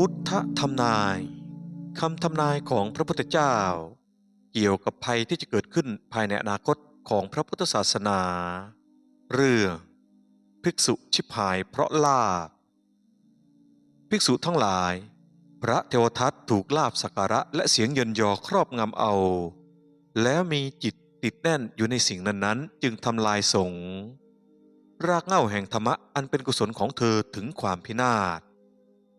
พุทธทำนายคำทำนายของพระพุทธเจ้า เกี่ยวกับภัยที่จะเกิดขึ้นภายในอนาคตของพระพุทธศาสนา เรื่อง ภิกษุชิบหายเพราะลาบ ภิกษุทั้งหลาย พระเทวทัตถูกลาบสักการะและเสียงเยินยอครอบงำเอา แล้วมีจิตติดแน่นอยู่ในสิ่งนั้นๆ จึงทำลายสงรากเหง้าแห่งธรรมะอันเป็นกุศลของเธอถึงความพินาศ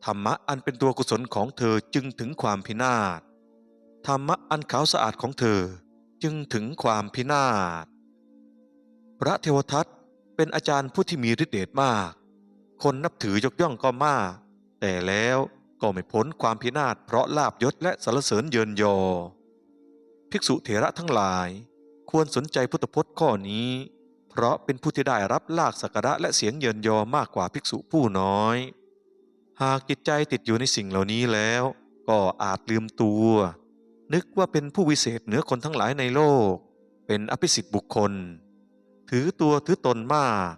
ธรรมะอันเป็นตัวกุศลของเธอจึงถึงความพินาศ ธรรมะอันขาวสะอาดของเธอจึงถึงความพินาศ พระเทวทัตเป็นอาจารย์ผู้ที่มีฤทธิเดชมาก คนนับถือยกย่องก็มาก แต่แล้วก็ไม่พ้นความพินาศเพราะลาบยศและสรรเสริญเยินยอ ภิกษุเถระทั้งหลายควรสนใจพุทธพจน์ข้อนี้ เพราะเป็นผู้ที่ได้รับลากสักระและเสียงเยินยอมากกว่าภิกษุผู้น้อย หากจิตใจติดอยู่ในสิ่งเหล่านี้แล้ว ก็อาจลืมตัว นึกว่าเป็นผู้วิเศษเหนือคนทั้งหลายในโลก เป็นอภิสิทธิบุคคล ถือตัวถือตนมาก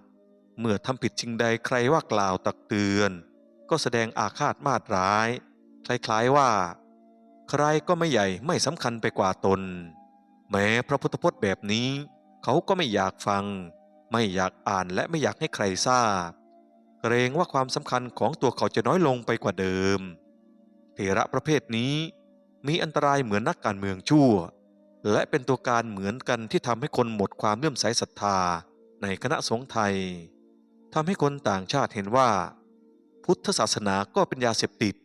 เมื่อทำผิดชิงใดใครว่ากล่าวตักเตือน ก็แสดงอาฆาตมาตร้าย คล้ายๆว่า ใครก็ไม่ใหญ่ไม่สำคัญไปกว่าตน แม้พระพุทธพจน์แบบนี้ เขาก็ไม่อยากฟัง ไม่อยากอ่านและไม่อยากให้ใครทราบ เกรงว่าความสำคัญของตัวเขาจะน้อยลงไปกว่าเดิม เถระประเภทนี้มีอันตรายเหมือนนักการเมืองชั่ว และเป็นตัวการเหมือนกันที่ทำให้คนหมดความเลื่อมใสศรัทธาในคณะสงฆ์ไทยทำให้คนต่างชาติเห็นว่า พุทธศาสนาก็เป็นยาเสพติด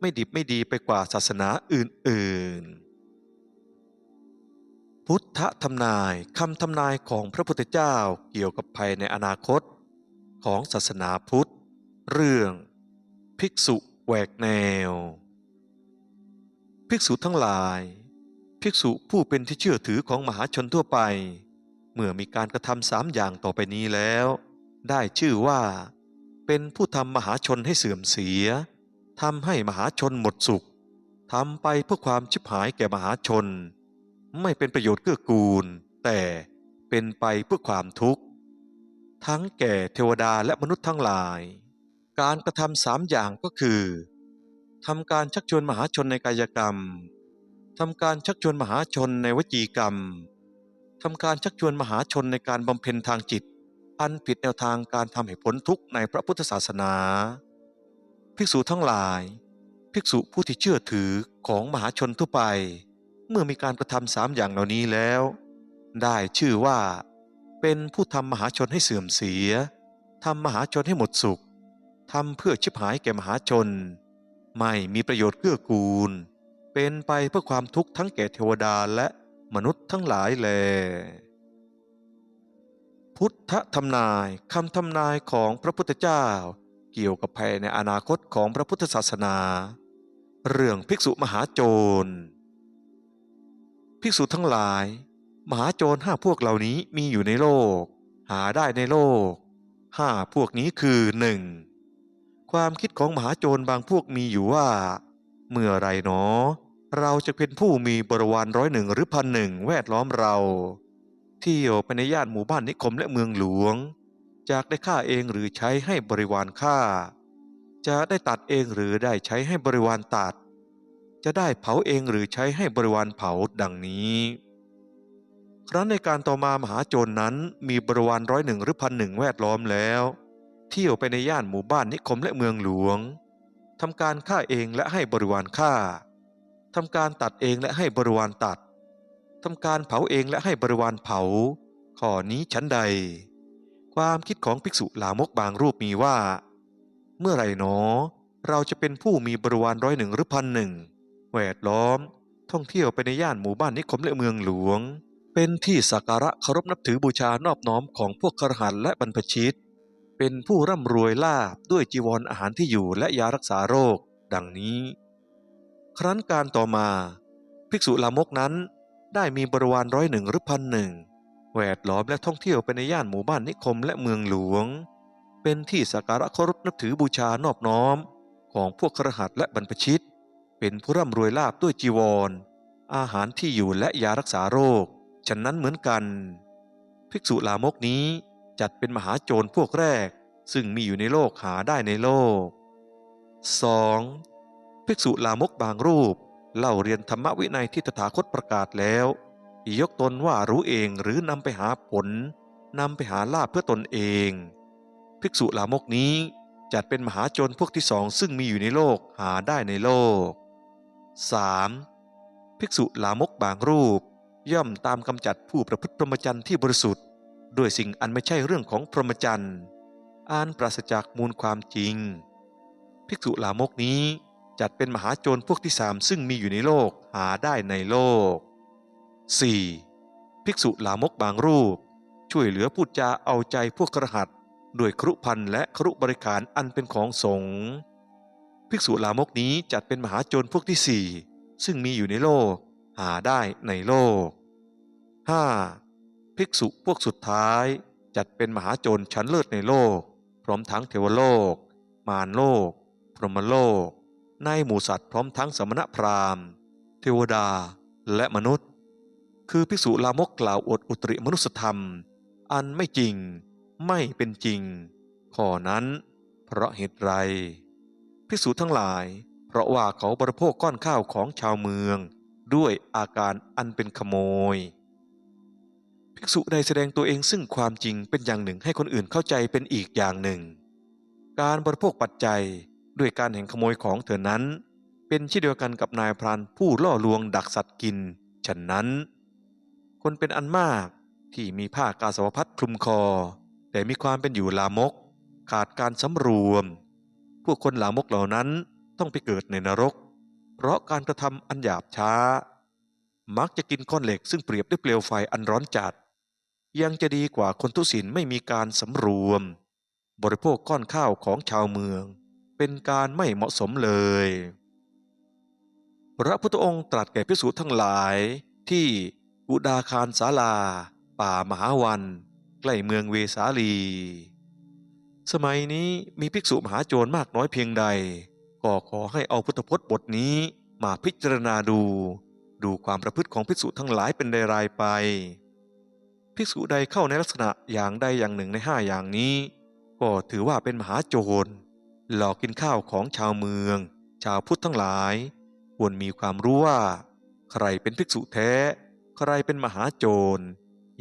ไม่ดิบไม่ดีไปกว่าศาสนาอื่นๆ พุทธทำนายคำทำนายของพระพุทธเจ้าเกี่ยวกับภัยในอนาคต ของศาสนาพุทธ เรื่อง ภิกษุแหวกแนว ภิกษุทั้งหลาย ภิกษุผู้เป็นที่เชื่อถือของมหาชนทั่วไป เมื่อมีการกระทำสามอย่างต่อไปนี้แล้ว ได้ชื่อว่า เป็นผู้ทำมหาชนให้เสื่อมเสียทำให้มหาชนหมดสุขทำไปเพื่อความชิบหายแก่มหาชน ไม่เป็นประโยชน์เกื้อกูล แต่เป็นไปเพื่อความทุกข์ ทั้งแก่เทวดาและมนุษย์ทั้งหลาย การกระทำสามอย่างก็คือทำการชักชวนมหาชนในกายกรรมทำการชักชวนมหาชนในวจีกรรมทำการชักชวนมหาชนในการบำเพ็ญทางจิต อันผิดแนวทางการทำให้พ้นทุกข์ในพระพุทธศาสนา ภิกษุทั้งหลาย ภิกษุผู้ที่เชื่อถือของมหาชนทั่วไป เมื่อมีการกระทำสามอย่างเหล่านี้แล้ว ได้ชื่อว่า เป็นผู้ทำมหาชนให้เสื่อมเสียทำมหาชนให้หมดสุขทำเพื่อชิบหายแก่มหาชน ไม่มีประโยชน์เกื้อกูล เป็นไปเพื่อความทุกข์ทั้งแก่เทวดาและมนุษย์ทั้งหลายแล พุทธทำนายคำทำนายของพระพุทธเจ้า เกี่ยวกับภัยในอนาคตของพระพุทธศาสนา เรื่องภิกษุมหาโจร ภิกษุทั้งหลาย มหาโจรห้าพวกเหล่านี้มีอยู่ในโลก หาได้ในโลกห้าพวกนี้คือหนึ่งความคิดของมหาโจรบางพวกมีอยู่ว่า เมื่อไรหนอ เราจะเป็นผู้มีบริวารร้อยหนึ่งหรือพันหนึ่งแวดล้อมเราเที่ยวไปในย่านหมู่บ้านนิคมและเมืองหลวง จากได้ฆ่าเองหรือใช้ให้บริวารฆ่า จะได้ตัดเองหรือได้ใช้ให้บริวารตัด จะได้เผาเองหรือใช้ให้บริวารเผาดังนี้ ครั้นในการต่อมามหาโจรนั้นมีบริวารร้อยหนึ่งหรือพันหนึ่งแวดล้อมแล้ว เที่ยวไปในย่านหมู่บ้านนิคมและเมืองหลวงทำการฆ่าเองและให้บริวารฆ่าทำการตัดเองและให้บริวารตัดทำการเผาเองและให้บริวารเผา ข้อนี้ชั้นใด ความคิดของภิกษุลามกบางรูปมีว่า เมื่อไรหนอ เราจะเป็นผู้มีบริวารร้อยหนึ่งหรือพันหนึ่งแวดล้อม ท่องเที่ยวไปในย่านหมู่บ้านนิคมและเมืองหลวง เป็นที่สักการะเคารพนับถือบูชานอบน้อมของพวกครหันและบรรพชิต เป็นผู้ร่ำรวยลาบด้วยจีวรออาหารที่อยู่และยารักษาโรค ดังนี้ ครั้นการต่อมา ภิกษุลามกนั้นได้มีบริวารร้อยหนึ่งหรือพันหนึ่งแวดล้อมและท่องเที่ยวไปในย่านหมู่บ้านนิคมและเมืองหลวง เป็นที่สักการะเคารพนับถือบูชานอบน้อม ของพวกครหัสและบรรพชิต เป็นผู้ร่ำรวยลาบด้วยจีวรอาหารที่อยู่และยารักษาโรค ฉะนั้นเหมือนกัน ภิกษุลามกนี้จัดเป็นมหาโจรพวกแรก ซึ่งมีอยู่ในโลกหาได้ในโลก 2. ภิกษุลามกบางรูป เล่าเรียนธรรมวินัยที่ตถาคตประกาศแล้ว ยกตนว่ารู้เองหรือนำไปหาผลนำไปหาลาภเพื่อตนเอง ภิกษุลามกนี้จัดเป็นมหาโจรพวกที่สองซึ่งมีอยู่ในโลกหาได้ในโลก 3. ภิกษุลามกบางรูป ย่อมตามกำจัดผู้ประพฤติพรหมจรรย์ที่บริสุทธิ์ ด้วยสิ่งอันไม่ใช่เรื่องของพรหมจรรย์อันปราศจากมูลความจริง ภิกษุลามกนี้จัดเป็นมหาโจรพวกที่สามซึ่งมีอยู่ในโลกหาได้ในโลก 4. ภิกษุลามกบางรูป ช่วยเหลือพูดจาเอาใจพวกกระหัตด้วยครุพันธ์และครุบริการอันเป็นของสงฆ์ภิกษุลามกนี้จัดเป็นมหาโจรพวกที่สี่ซึ่งมีอยู่ในโลก หาได้ในโลก 5. ภิกษุพวกสุดท้ายจัดเป็นมหาโจรชั้นเลิศในโลก พร้อมทั้งเทวโลก มารโลก พรหมโลก ในหมู่สัตว์พร้อมทั้งสมณพราหมณ์ เทวดาและมนุษย์ คือภิกษุลามกกล่าวอดอุตริมนุสธรรม อันไม่จริง ไม่เป็นจริง ข้อนั้น เพราะเหตุไรภิกษุทั้งหลาย เพราะว่าเขาบริโภคก้อนข้าวของชาวเมือง ด้วยอาการอันเป็นขโมย ภิกษุใดแสดงตัวเองซึ่งความจริงเป็นอย่างหนึ่งให้คนอื่นเข้าใจเป็นอีกอย่างหนึ่ง การบริโภคปัจจัยด้วยการแห่งขโมยของเธอนั้น เป็นเช่นเดียวกันกับนายพรานผู้ล่อลวงดักสัตว์กิน ฉะนั้น คนเป็นอันมากที่มีผ้ากาสาวพัดคลุมคอ แต่มีความเป็นอยู่ลามก ขาดการสำรวม พวกคนลามกเหล่านั้นต้องไปเกิดในนรก เพราะการกระทำอันหยาบช้า มักจะกินก้อนเหล็กซึ่งเปรียบด้วยเปลวไฟอันร้อนจัด ยังจะดีกว่าคนทุศีลไม่มีการสำรวม บริโภคก้อนข้าวของชาวเมือง เป็นการไม่เหมาะสมเลย พระพุทธองค์ตรัสแก่ภิกษุทั้งหลายที่อุดาคารสาลา ป่ามหาวัน ใกล้เมืองเวสาลี สมัยนี้มีภิกษุมหาโจรมากน้อยเพียงใด ก็ขอให้เอาพุทธพจน์บทนี้มาพิจารณาดู ดูความประพฤติของภิกษุทั้งหลายเป็นรายไป ภิกษุใดเข้าในลักษณะอย่างใดอย่างหนึ่งในห้าอย่างนี้ ก็ถือว่าเป็นมหาโจร หลอกกินข้าวของชาวเมือง ชาวพุทธทั้งหลาย ควรมีความรู้ว่า ใครเป็นภิกษุแท้ ใครเป็นมหาโจร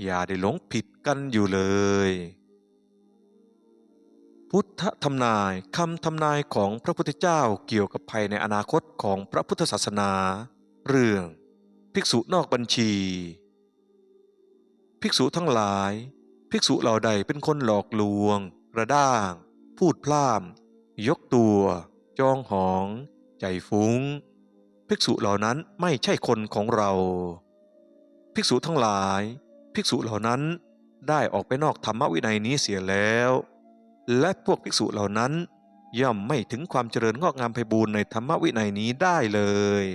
อย่าได้หลงผิดกันอยู่เลย พุทธทำนายคำทำนายของพระพุทธเจ้าเกี่ยวกับภัยในอนาคตของพระพุทธศาสนา เรื่อง ภิกษุนอกบัญชี ภิกษุทั้งหลาย ภิกษุเหล่าใดเป็นคนหลอกลวง กระด้าง พูดพล่าม ยกตัว จองหอง ใจฟุง้ง ภิกษุเหล่านั้นไม่ใช่คนของเรา ภิกษุทั้งหลาย ภิกษุเหล่านั้นได้ออกไปนอกธรรมวินัยนี้เสียแล้ว และพวกภิกษุเหล่านั้น ย่อมไม่ถึงความเจริญงอกงามไพบูรณ์ในธรรมวินัยนี้ได้เลย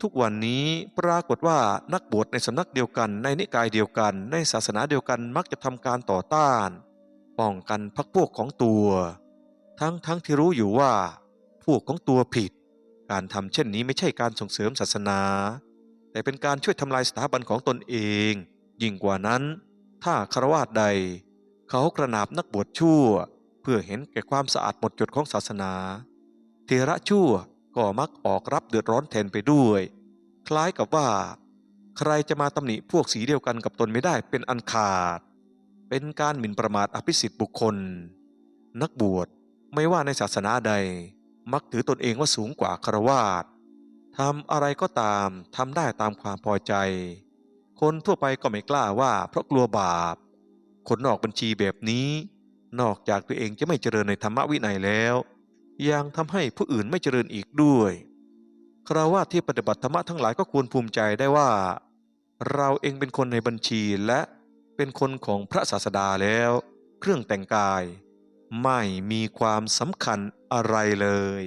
ทุกวันนี้ปรากฏว่านักบวชในสำนักเดียวกัน ในนิกายเดียวกัน ในศาสนาเดียวกันมักจะทำการต่อต้าน ป้องกันพักพวกของตัว ทั้งทั้งที่รู้อยู่ว่า พวกของตัวผิด การทำเช่นนี้ไม่ใช่การส่งเสริมศาสนา แต่เป็นการช่วยทำลายสถาบันของตนเอง ยิ่งกว่านั้น ถ้าคารวาสใด เขากระนาบนักบวชชั่ว เพื่อเห็นแก่ความสะอาดหมดจดของศาสนาเทระชั่วก็มักออกรับเดือดร้อนแทนไปด้วย คล้ายกับว่า ใครจะมาตำหนิพวกสีเดียวกันกับตนไม่ได้เป็นอันขาด เป็นการหมิ่นประมาทอภิสิทธิ์บุคคล นักบวชไม่ว่าในศาสนาใด มักถือตนเองว่าสูงกว่าคารวาสทำอะไรก็ตามทำได้ตามความพอใจ คนทั่วไปก็ไม่กล้าว่าเพราะกลัวบาป คนนอกบัญชีแบบนี้ นอกจากตัวเองจะไม่เจริญในธรรมวินัยแล้ว ยังทำให้ผู้อื่นไม่เจริญอีกด้วยคราวาที่ปฏิบัติธรรมะทั้งหลายก็ควรภูมิใจได้ว่า เราเองเป็นคนในบัญชีและเป็นคนของพระศาสดาแล้ว เครื่องแต่งกาย ไม่มีความสำคัญอะไรเลย